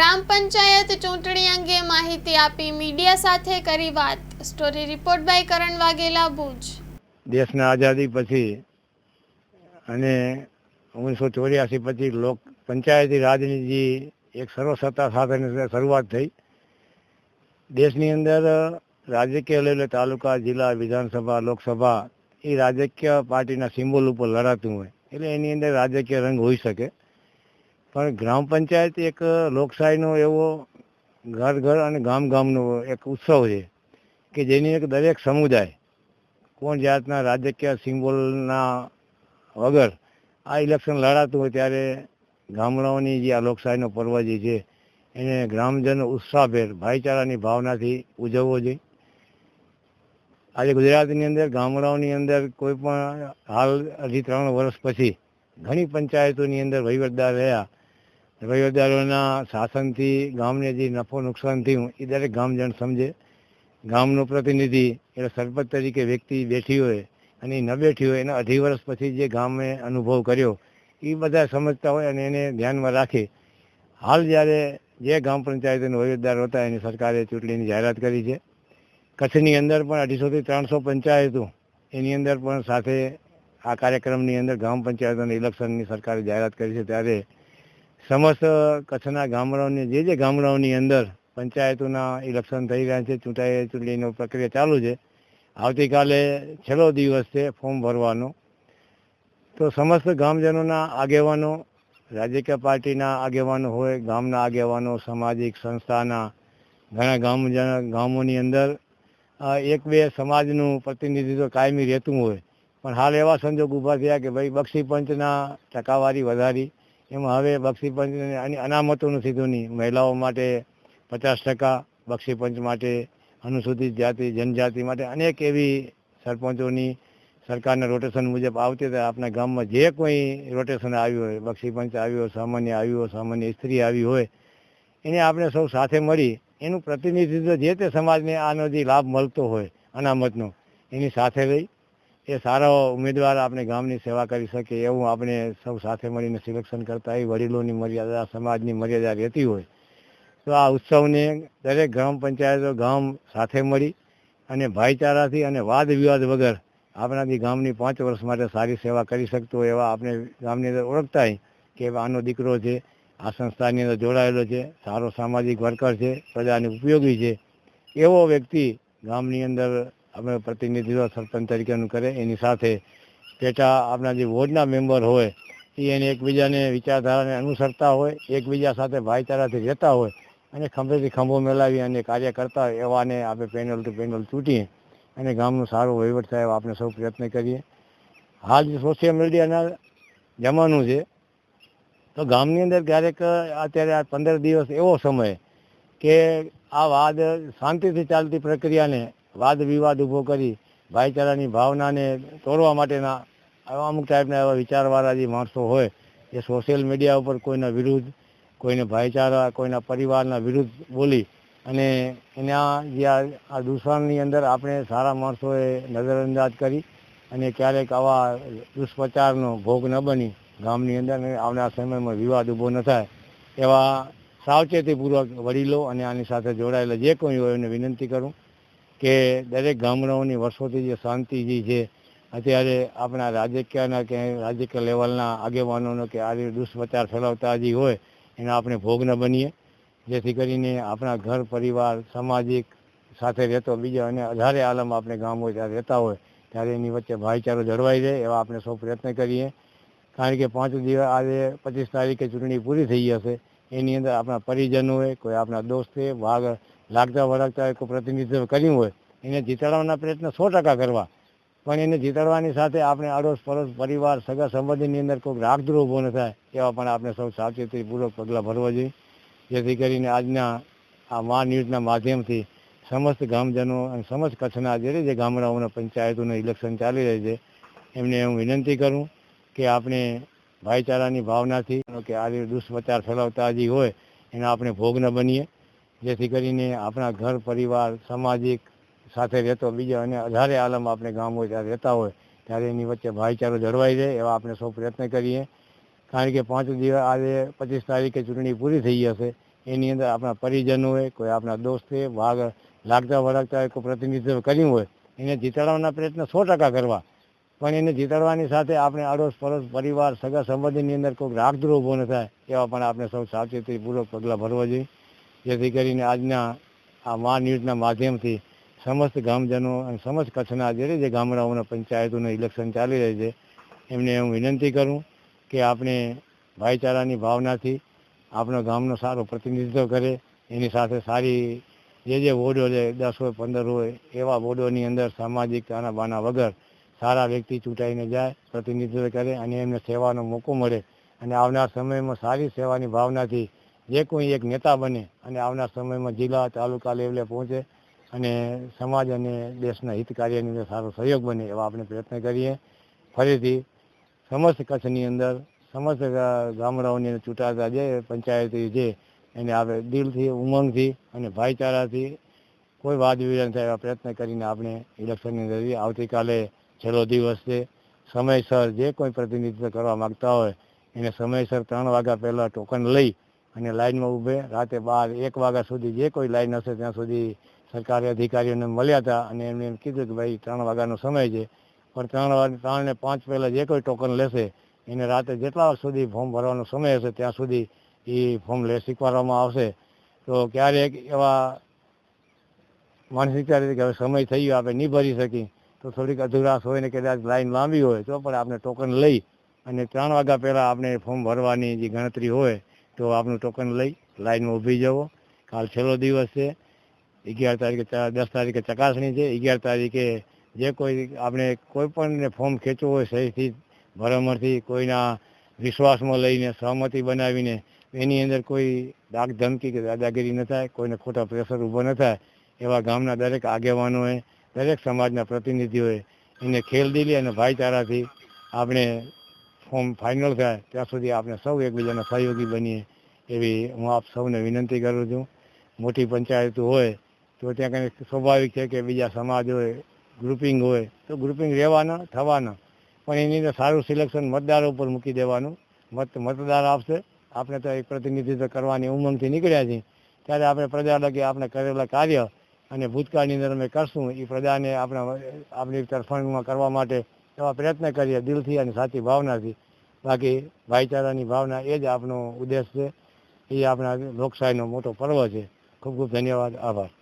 ગ્રામ પંચાયત ચૂંટણી અંગે માહિતી આપી મીડિયા સાથે કરી વાત. Story report by Karan Vaghela, Bhuj. દેશના આઝાદી પછી અને ઓગણીસો ચોર્યાસી પછી લોક પંચાયતી રાજનીતિ એક સર્વસત્તા સાથે શરૂઆત થઈ. દેશની અંદર રાજકીય લેવલે તાલુકા, જિલ્લા, વિધાનસભા, લોકસભા એ રાજકીય પાર્ટીના સિમ્બોલ ઉપર લડાતું હોય. એટલે એની અંદર રાજકીય રંગ હોઈ શકે. પણ ગ્રામ પંચાયત એક લોકશાહીનો એવો ઘર ઘર અને ગામ ગામનો એક ઉત્સવ છે કે જેની એક દરેક સમુદાય કોણ જાતના રાજકીય સિમ્બોલના વગર આ ઇલેક્શન લડાતું હોય ત્યારે ગામડાઓની જે આ લોકશાહીનો પર્વ જે છે, એને ગ્રામજનો ઉત્સાહભેર ભાઈચારાની ભાવનાથી ઉજવવો જોઈએ. આજે ગુજરાતની અંદર, ગામડાઓની અંદર કોઈ પણ હાલ અઢી ત્રણ વર્ષ પછી ઘણી પંચાયતોની અંદર વહીવટદાર રહ્યા વહીવટદારોના શાસનથી ગામને જે નફો નુકસાન થયું, એ દરેક ગામજણ સમજે. ગામનો પ્રતિનિધિ, એટલે સરપંચ તરીકે વ્યક્તિ બેઠી હોય અને ન બેઠી હોય, એના અઢી વર્ષ પછી જે ગામે અનુભવ કર્યો, એ બધા સમજતા હોય અને એને ધ્યાનમાં રાખી. હાલ જ્યારે જે ગ્રામ પંચાયતનો વહીવટદાર હતા, એની સરકારે ચૂંટણીની જાહેરાત કરી છે. કચ્છની અંદર પણ અઢીસોથી ત્રણસો પંચાયતો એની અંદર પણ સાથે આ કાર્યક્રમની અંદર ગ્રામ પંચાયતોના ઇલેક્શનની સરકારે જાહેરાત કરી છે. ત્યારે સમસ્ત કચ્છના ગામડાઓની જે જે ગામડાઓની અંદર પંચાયતોના ઇલેક્શન થઈ રહ્યા છે, ચૂંટાઈ ચૂંટણીનો પ્રક્રિયા ચાલુ છે. આવતીકાલે છેલ્લો દિવસ છે ફોર્મ ભરવાનો. તો સમસ્ત ગામજનોના આગેવાનો, રાજકીય પાર્ટીના આગેવાનો હોય, ગામના આગેવાનો, સામાજિક સંસ્થાના ઘણા ગામજન ગામોની અંદર એક બે સમાજનું પ્રતિનિધિત્વ કાયમી રહેતું હોય. પણ હાલ એવા સંજોગ ઊભા થયા કે ભાઈ બક્ષી પંચના ટકાવારી વધારી. એમાં હવે બક્ષી પંચ અનામતો નથી ધોની મહિલાઓ માટે પચાસ ટકા, બક્ષી પંચ માટે, અનુસૂચિત જાતિ, જનજાતિ માટે અનેક એવી સરપંચોની સરકારના રોટેશન મુજબ આવતી હતી આપણા ગામમાં જે કોઈ રોટેશન આવ્યું હોય, બક્ષી પંચ આવ્યો સામાન્ય આવ્યું હોય, સામાન્ય સ્ત્રી આવી હોય, એને આપણે સૌ સાથે મળી એનું પ્રતિનિધિત્વ જે તે સમાજને આનો જે લાભ મળતો હોય અનામતનો, એની સાથે લઈ એ સારો ઉમેદવાર આપણે ગામની સેવા કરી શકે એવું આપણે સૌ સાથે મળીને સિલેક્શન કરતા એ વડીલોની મર્યાદા, સમાજની મર્યાદા રહેતી હોય. તો આ ઉત્સવને દરેક ગ્રામ પંચાયતો ગામ સાથે મળી અને ભાઈચારાથી અને વાદ વિવાદ વગર આપણાથી ગામની પાંચ વર્ષ માટે સારી સેવા કરી શકતો હોય એવા આપણે ગામની અંદર ઓળખતા હોય કે આનો દીકરો છે, આ સંસ્થાની અંદર જોડાયેલો છે, સારો સામાજિક વર્કર છે, પ્રજાને ઉપયોગી છે. એવો વ્યક્તિ ગામની અંદર આપણે પ્રતિનિધિત્વ સરપંચ તરીકેનું કરે. એની સાથે પેટા આપણા જે વોર્ડના મેમ્બર હોય, એ એને એકબીજાને વિચારધારાને અનુસરતા હોય, એકબીજા સાથે ભાઈચારાથી રહેતા હોય અને ખંભેથી ખંભો મેલાવી અને કાર્ય કરતા હોય, એવાને આપણે પેનલ ટુ પેનલ ચૂંટીએ અને ગામનો સારો વહીવટ થાય એવા આપણે સૌ પ્રયત્ન કરીએ. હાલ જે સોશિયલ મીડિયાના જમાનું છે, તો ગામની અંદર ક્યારેક અત્યારે આ પંદર દિવસ એવો સમય કે આ વાદ શાંતિથી ચાલતી પ્રક્રિયાને વાદ વિવાદ ઊભો કરી ભાઈચારાની ભાવનાને તોડવા માટેના અમુક ટાઈપના એવા વિચારવાળા જે માણસો હોય, એ સોશિયલ મીડિયા ઉપર કોઈના વિરુદ્ધ, કોઈને ભાઈચારા, કોઈના પરિવારના વિરુદ્ધ બોલી અને એના જે આ દૂષણની અંદર આપણે સારા માણસોએ નજરઅંદાજ કરી અને ક્યારેક આવા દુષ્પ્રચારનો ભોગ ન બની ગામની અંદર અને આવનાર સમયમાં વિવાદ ઊભો ન થાય એવા સાવચેતીપૂર્વક વડીલો અને આની સાથે જોડાયેલા જે કોઈ હોય એને વિનંતી કરું. કે દરેક ગામડાઓની વર્ષોથી જે શાંતિ જે છે, અત્યારે આપણા રાજકીયના કે રાજકીય લેવલના આગેવાનોનો કે આ દુષ્પ્રચાર ફેલાવતા જે હોય, એના આપણે ભોગ ન બનીએ. જેથી કરીને આપણા ઘર, પરિવાર, સામાજિક સાથે રહેતો બીજા અને અઢારે આલમ આપણે ગામ હોય ત્યારે રહેતા હોય, ત્યારે એની વચ્ચે ભાઈચારો જળવાઈ રહે એવા આપણે સૌ પ્રયત્ન કરીએ. કારણ કે પાંચ દિવસ આજે પચીસ તારીખે ચૂંટણી પૂરી થઈ જશે, એની અંદર આપણા પરિજનોએ કોઈ આપણા દોસ્તે ભાગ લાગતા વળગતા કોઈ પ્રતિનિધિત્વ કર્યું હોય, એને જીતાડવાના પ્રયત્ન સો ટકા કરવા. પણ એને જીતાડવાની સાથે આપણે આડોશ પડોશ પરિવાર સગા સંબંધીની અંદર કોઈ રાગદ્રોહ ઊભો ન થાય, એવા પણ આપણે સૌ સાવચેતીપૂર્વક પગલાં ભરવા જોઈએ. જેથી કરીને આજના આ મા ન્યૂઝના માધ્યમથી સમસ્ત ગામજનો અને સમસ્ત કચ્છના જે જે ગામડાઓના પંચાયતોનું ઇલેક્શન ચાલી રહી છે, એમને હું વિનંતી કરું કે આપણે ભાઈચારાની ભાવનાથી, કે આ દુષ્પ્રચાર ફેલાવતા જે હોય, એના આપણે ભોગ ન બનીએ. જેથી કરીને આપણા ઘર, પરિવાર, સામાજિક સાથે રહેતો બીજા અને અઢારે આલમ આપણે ગામ હોય ત્યારે રહેતા હોય, ત્યારે એની વચ્ચે ભાઈચારો જળવાઈ રહે એવા આપણે સૌ પ્રયત્ન કરીએ. કારણ કે પાંચ દિવસ આજે પચીસ તારીખે ચૂંટણી પૂરી થઈ જશે, એની અંદર આપણા પરિજનોએ, કોઈ આપણા દોસ્તે ભાગ લાગતા વળગતા કોઈ પ્રતિનિધિત્વ કર્યું હોય, એને જીતાડવાના પ્રયત્ન સો ટકા કરવા. પણ એને જીતાડવાની સાથે આપણે આડોશ પડોશ પરિવાર સગા સંબંધીની અંદર કોઈ રાગદ્રોહ ઊભો ન થાય, એવા પણ આપણે સૌ સાવચેતીપૂર્વક પગલાં ભરવા જોઈએ. જેથી કરીને આજના આ મા ન્યૂઝના માધ્યમથી સમસ્ત ગામજનો અને સમસ્ત કચ્છના જે જે ગામડાઓના પંચાયતોના ઇલેક્શન ચાલી રહી છે, એમને હું વિનંતી કરું કે આપણે ભાઈચારાની ભાવનાથી આપણા ગામનો સારો પ્રતિનિધિત્વ કરે, એની સાથે સારી જે જે વોર્ડો છે, દસ હોય પંદર હોય, એવા વોર્ડોની અંદર સામાજિક આના બાના વગર સારા વ્યક્તિ ચૂંટાઈને જાય, પ્રતિનિધિત્વ કરે અને એમને સેવાનો મોકો મળે. અને આવનાર સમયમાં સારી સેવાની ભાવનાથી જે કોઈ એક નેતા બને અને આવનાર સમયમાં જિલ્લા તાલુકા લેવલે પહોંચે અને સમાજ અને દેશના હિત કાર્યની અંદર સારો સહયોગ બને એવા આપણે પ્રયત્ન કરીએ. ફરીથી સમસ્ત કચ્છની અંદર, સમસ્ત ગામડાઓની અંદર ચૂંટાતા જે પંચાયતી જે એને આપણે દિલથી, ઉમંગથી અને ભાઈચારાથી કોઈ વાદ વિવાદ થાય એવા પ્રયત્ન કરીને આપણે ઇલેક્શનની અંદર આવતીકાલે છેલ્લો દિવસ છે. સમયસર જે કોઈ પ્રતિનિધિત્વ કરવા માગતા હોય એને સમયસર ત્રણ વાગ્યા પહેલાં ટોકન લઈ અને લાઇનમાં ઊભે. રાતે બાર, એક વાગ્યા સુધી જે કોઈ લાઇન હશે ત્યાં સુધી સરકારી અધિકારીઓને મળ્યા હતા અને એમને એમ કીધું કે ભાઈ ત્રણ વાગ્યાનો સમય છે. પણ ત્રણ વાગે, ત્રણ ને પાંચ પહેલાં જે કોઈ ટોકન લેશે, એને રાતે જેટલા સુધી ફોર્મ ભરવાનો સમય હશે, ત્યાં સુધી એ ફોર્મ લે, સ્વીકારવામાં આવશે. તો ક્યારેક એવા માનસિકતા રીતે કે હવે સમય થઈ ગયો, આપણે નહીં ભરી શકીએ, તો થોડીક અધુરાશ હોય ને કદાચ લાઈન લાંબી હોય, તો પણ આપણે ટોકન લઈ અને ત્રણ વાગ્યા પહેલાં આપણે ફોર્મ ભરવાની જે ગણતરી હોય તો આપનું ટોકન લઈ લાઈનમાં ઊભી જવો. કાલ છેલ્લો દિવસ છે. અગિયાર તારીખે દસ તારીખે ચકાસણી છે. અગિયાર તારીખે જે કોઈ આપણે કોઈ પણ ફોર્મ ખેંચવું હોય સહીથી ભરમરથી કોઈના વિશ્વાસમાં લઈને સહમતિ બનાવીને એની અંદર કોઈ દાગ ધમકી કે દાદાગીરી ન થાય, કોઈને ખોટા પ્રેશર ઊભો ન થાય, એવા ગામના દરેક આગેવાનોએ, દરેક સમાજના પ્રતિનિધિઓએ એને ખેલદીલી અને ભાઈચારાથી આપણે ફોર્મ ફાઇનલ થાય, ત્યાં સુધી આપણે સૌ એકબીજાના સહયોગી બનીએ એવી હું આપ સૌને વિનંતી કરું છું. મોટી પંચાયત હોય, તો ત્યાં કંઈક સ્વાભાવિક છે કે બીજા સમાજ હોય ગ્રુપિંગ હોય, તો ગ્રુપિંગ રહેવાના, થવાના. પણ એની અંદર સારું સિલેક્શન મતદારો ઉપર મૂકી દેવાનું. મત, મતદાર આપશે. આપણે તો એક પ્રતિનિધિત્વ કરવાની ઉમંગથી નીકળ્યા છીએ. ત્યારે આપણે પ્રજા લગે આપણે કરેલા કાર્ય અને ભૂતકાળની અંદર અમે કરશું. એ પ્રજાને આપણા આપણી તરફેણમાં કરવા માટે એવા પ્રયત્ન કરીએ, દિલથી અને સાચી ભાવનાથી. બાકી ભાઈચારાની ભાવના એ જ આપણો ઉદ્દેશ છે. એ આપણા લોકશાહીનો મોટો પર્વ છે. ખૂબ ખૂબ ધન્યવાદ. આભાર.